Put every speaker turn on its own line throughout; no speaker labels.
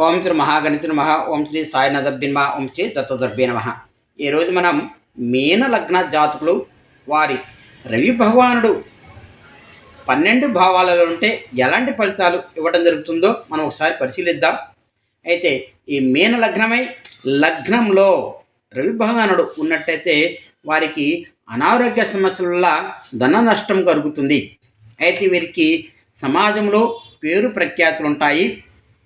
ఓం శ్రీ మహాగణిత నమ. ఓం శ్రీ సాయినాథబ్బిన్మ ఓం శ్రీ దత్తదర్భే నమ. ఈరోజు మనం మీన లగ్న జాతకులు వారి రవి భగవానుడు పన్నెండు భావాలలో ఉంటే ఎలాంటి ఫలితాలు ఇవ్వడం జరుగుతుందో మనం ఒకసారి పరిశీలిద్దాం. అయితే ఈ మీన లగ్నమై లగ్నంలో రవి భగవానుడు ఉన్నట్టయితే వారికి అనారోగ్య సమస్యల వల్ల ధన నష్టం కలుగుతుంది. అయితే వీరికి సమాజంలో పేరు ప్రఖ్యాతులు ఉంటాయి.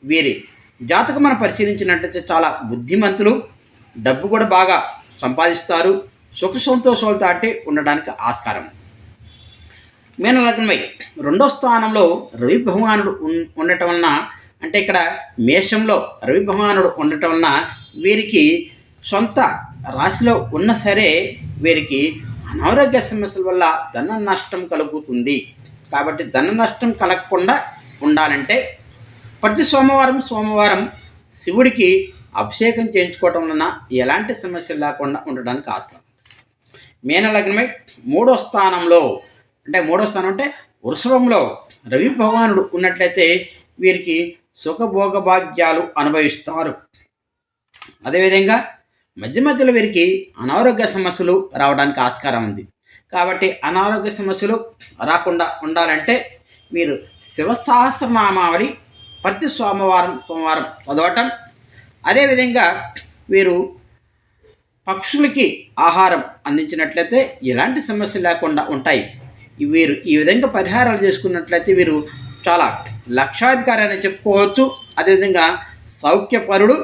వీరి జాతకం మనం పరిశీలించినట్లయితే చాలా బుద్ధిమంతులు డబ్బు కూడా బాగా సంపాదిస్తారు సుఖ సంతోషాలతో అంటే ఉండడానికి ఆస్కారం. మీనలగ్నమై రెండో స్థానంలో రవి భగవానుడు ఉండటం వలన అంటే ఇక్కడ మేషంలో రవి భగవానుడు ఉండటం వలన వీరికి సొంత రాశిలో ఉన్న సరే వీరికి అనారోగ్య సమస్యల వల్ల ధన నష్టం కలుగుతుంది. కాబట్టి ధన నష్టం కలగకుండా ఉండాలంటే ప్రతి సోమవారం సోమవారం శివుడికి అభిషేకం చేయించుకోవటం వలన ఎలాంటి సమస్యలు లేకుండా ఉండడానికి ఆస్కారం. మీనలగ్నమై మూడో స్థానంలో అంటే మూడో స్థానం అంటే వృషభంలో రవి భగవానుడు ఉన్నట్లయితే వీరికి సుఖభోగ భాగ్యాలు అనుభవిస్తారు. అదేవిధంగా మధ్య మధ్యలో వీరికి అనారోగ్య సమస్యలు రావడానికి ఆస్కారం ఉంది. కాబట్టి అనారోగ్య సమస్యలు రాకుండా ఉండాలంటే మీరు శివ సహస్రనామావళి ప్రతి సోమవారం సోమవారం చదవటం అదేవిధంగా వీరు పక్షులకి ఆహారం అందించినట్లయితే ఎలాంటి సమస్య లేకుండా ఉంటాయి. వీరు ఈ విధంగా పరిహారాలు చేసుకున్నట్లయితే వీరు చాలా లక్షాధికారి అని చెప్పుకోవచ్చు అదేవిధంగా సౌఖ్యపరుడు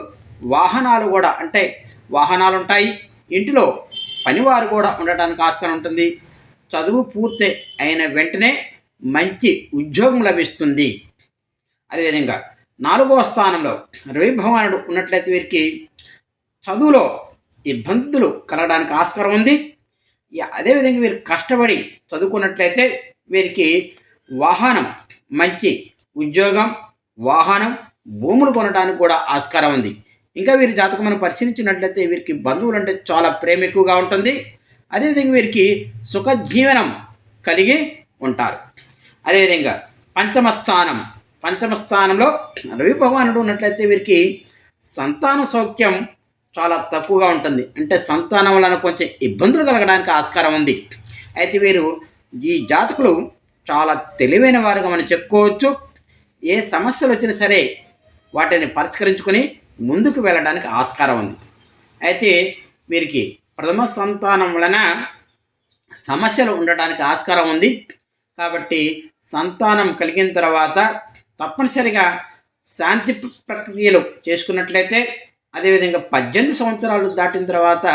వాహనాలు కూడా అంటే వాహనాలు ఉంటాయి. ఇంటిలో పనివారు కూడా ఉండటానికి ఆస్కారం ఉంటుంది. చదువు పూర్తి అయిన వెంటనే మంచి ఉద్యోగం లభిస్తుంది. అదేవిధంగా నాలుగవ స్థానంలో రవిభవానుడు ఉన్నట్లయితే వీరికి చదువులో ఇబ్బందులు కలగడానికి ఆస్కారం ఉంది. అదేవిధంగా వీరు కష్టపడి చదువుకున్నట్లయితే వీరికి వాహనం మంచి ఉద్యోగం వాహనం భూములు కొనడానికి కూడా ఆస్కారం ఉంది. ఇంకా వీరి జాతకం మనం పరిశీలించినట్లయితే వీరికి బంధువులు అంటే చాలా ప్రేమ ఎక్కువగా ఉంటుంది. అదేవిధంగా వీరికి సుఖజీవనం కలిగి ఉంటారు. అదేవిధంగా పంచమ స్థానం పంచమ స్థానంలో రవి భగవానుడు ఉన్నట్లయితే వీరికి సంతాన సౌఖ్యం చాలా తక్కువగా ఉంటుంది. అంటే సంతానం వలన కొంచెం ఇబ్బందులు కలగడానికి ఆస్కారం ఉంది. అయితే వీరు ఈ జాతకులు చాలా తెలివైన వారుగా మనం చెప్పుకోవచ్చు. ఏ సమస్యలు వచ్చినా సరే వాటిని పరిష్కరించుకొని ముందుకు వెళ్ళడానికి ఆస్కారం ఉంది. అయితే వీరికి ప్రథమ సంతానం వలన సమస్యలు ఉండడానికి ఆస్కారం ఉంది. కాబట్టి సంతానం కలిగిన తర్వాత తప్పనిసరిగా శాంతి ప్రక్రియలు చేసుకున్నట్లయితే అదేవిధంగా పద్దెనిమిది సంవత్సరాలు దాటిన తర్వాత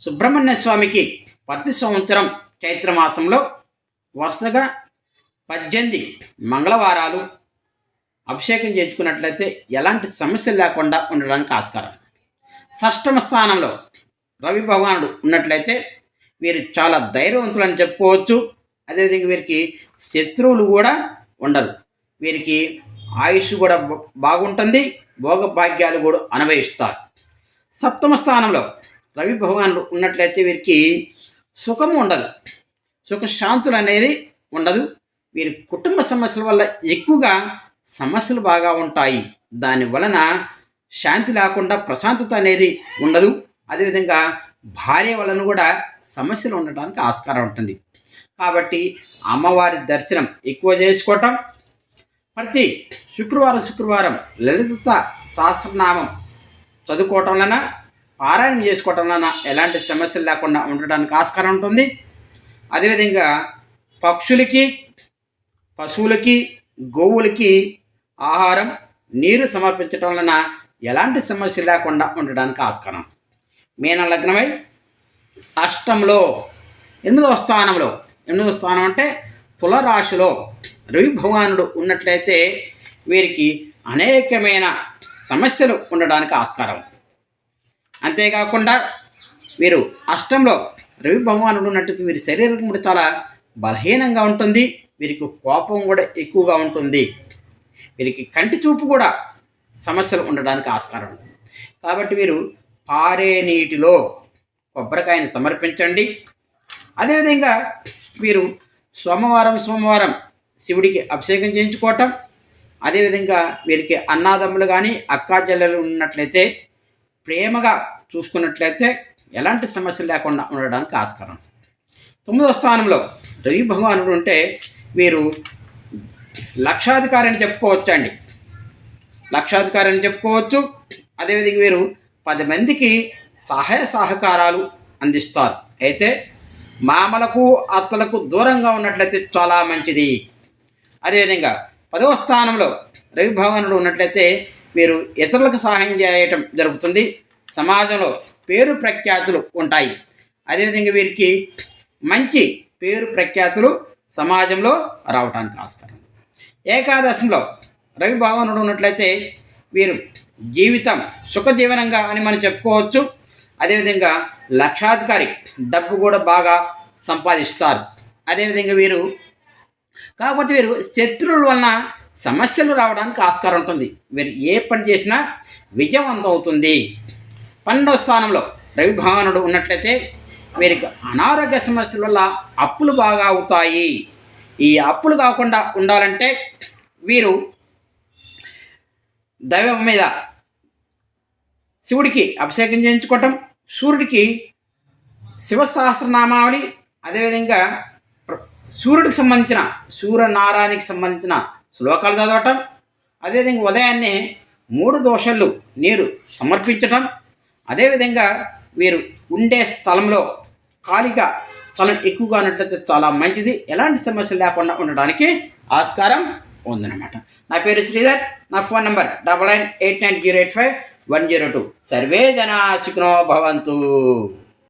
సుబ్రహ్మణ్య స్వామికి ప్రతి సంవత్సరం చైత్ర మాసంలో వరుసగా పద్దెనిమిది మంగళవారాలు అభిషేకం చేయించుకున్నట్లయితే ఎలాంటి సమస్యలు లేకుండా ఉండడానికి ఆస్కారం. షష్టమ స్థానంలో రవి భగవానుడు ఉన్నట్లయితే వీరు చాలా ధైర్యవంతులని చెప్పుకోవచ్చు. అదేవిధంగా వీరికి శత్రువులు కూడా ఉండరు. వీరికి ఆయుష్ కూడా బాగుంటుంది భోగభాగ్యాలు కూడా అనుభవిస్తారు. సప్తమ స్థానంలో రవి భగవాన్ ఉన్నట్లయితే వీరికి సుఖము ఉండదు. సుఖశాంతులు అనేది ఉండదు. వీరి కుటుంబ సమస్యల వల్ల ఎక్కువగా సమస్యలు బాగా ఉంటాయి. దాని వలన శాంతి లేకుండా ప్రశాంతత అనేది ఉండదు. అదేవిధంగా భార్య వలన కూడా సమస్యలు ఉండటానికి ఆస్కారం ఉంటుంది. కాబట్టి అమ్మవారి దర్శనం ఎక్కువ చేసుకోవటం ప్రతి శుక్రవారం శుక్రవారం లలిత సహస్రనామం చదువుకోవటం వలన పారాయణం చేసుకోవటం వలన ఎలాంటి సమస్యలు లేకుండా ఉండడానికి ఆస్కారం ఉంటుంది. అదేవిధంగా పక్షులకి పశువులకి గోవులకి ఆహారం నీరు సమర్పించటం వలన ఎలాంటి సమస్య లేకుండా ఉండడానికి ఆస్కారం. మీన లగ్నమై అష్టంలో ఎనిమిదవ స్థానంలో ఎనిమిదవ స్థానం అంటే తులరాశిలో రవి భగవానుడు ఉన్నట్లయితే వీరికి అనేకమైన సమస్యలు ఉండడానికి ఆస్కారం. ఉంది. అంతేకాకుండా వీరు అష్టంలో రవి భగవానుడు ఉన్నట్టు వీరి శరీరం కూడా చాలా బలహీనంగా ఉంటుంది. వీరికి కోపం కూడా ఎక్కువగా ఉంటుంది. వీరికి కంటి చూపు కూడా సమస్యలు ఉండడానికి ఆస్కారం. ఉంది కాబట్టి వీరు పారే నీటిలో కొబ్బరికాయని సమర్పించండి. అదేవిధంగా వీరు సోమవారం సోమవారం శివుడికి అభిషేకం చేయించుకోవటం. అదేవిధంగా వీరికి అన్నాదమ్ములు కానీ అక్కా చెల్లెలు ఉన్నట్లయితే ప్రేమగా చూసుకున్నట్లయితే ఎలాంటి సమస్యలు లేకుండా ఉండడానికి ఆస్కారం. తొమ్మిదవ స్థానంలో రవి భగవానుడు ఉంటే వీరు లక్షాధికారి అని చెప్పుకోవచ్చు అండి. లక్షాధికారి అని చెప్పుకోవచ్చు. అదేవిధంగా వీరు పది మందికి సహాయ సహకారాలు అందిస్తారు. అయితే మామలకు అత్తలకు దూరంగా ఉన్నట్లయితే చాలా మంచిది. అదేవిధంగా పదవ స్థానంలో రవి భగవానుడు ఉన్నట్లయితే వీరు ఇతరులకు సహాయం చేయటం జరుగుతుంది. సమాజంలో పేరు ప్రఖ్యాతులు ఉంటాయి. అదేవిధంగా వీరికి మంచి పేరు ప్రఖ్యాతులు సమాజంలో రావటానికి ఆస్కారం. ఏకాదశంలో రవిభవనుడు ఉన్నట్లయితే వీరు జీవితం సుఖజీవనంగా అని మనం చెప్పుకోవచ్చు. అదేవిధంగా లక్షాధికారి డబ్బు కూడా బాగా సంపాదిస్తారు. అదేవిధంగా వీరు కాకపోతే వీరు శత్రువుల వలన సమస్యలు రావడానికి ఆస్కారం ఉంటుంది. వీరు ఏ పని చేసినా విజయవంతం అవుతుంది పన్నెండవ స్థానంలో రవి భగవానుడు ఉన్నట్లయితే వీరికి అనారోగ్య సమస్యల వల్ల అప్పులు బాగా అవుతాయి. ఈ అప్పులు కాకుండా ఉండాలంటే వీరు దైవం మీద శివుడికి అభిషేకం చేయించుకోవటం సూర్యుడికి శివ సహస్రనామావళి అదేవిధంగా సూర్యుడికి సంబంధించిన సూర్యనారాయణకి సంబంధించిన శ్లోకాలు చదవటం అదేవిధంగా ఉదయాన్నే మూడు దోషాలు నీరు సమర్పించటం అదేవిధంగా వీరు ఉండే స్థలంలో ఖాళీగా స్థలం ఎక్కువగా ఉన్నట్లయితే చాలా మంచిది. ఎలాంటి సమస్యలు లేకుండా ఉండడానికి ఆస్కారం ఉందన్నమాట. నా పేరు శ్రీధర్ నా phone number double nine eight nine zero eight five one zero two. Survey జనా సుఖినో భవంతు.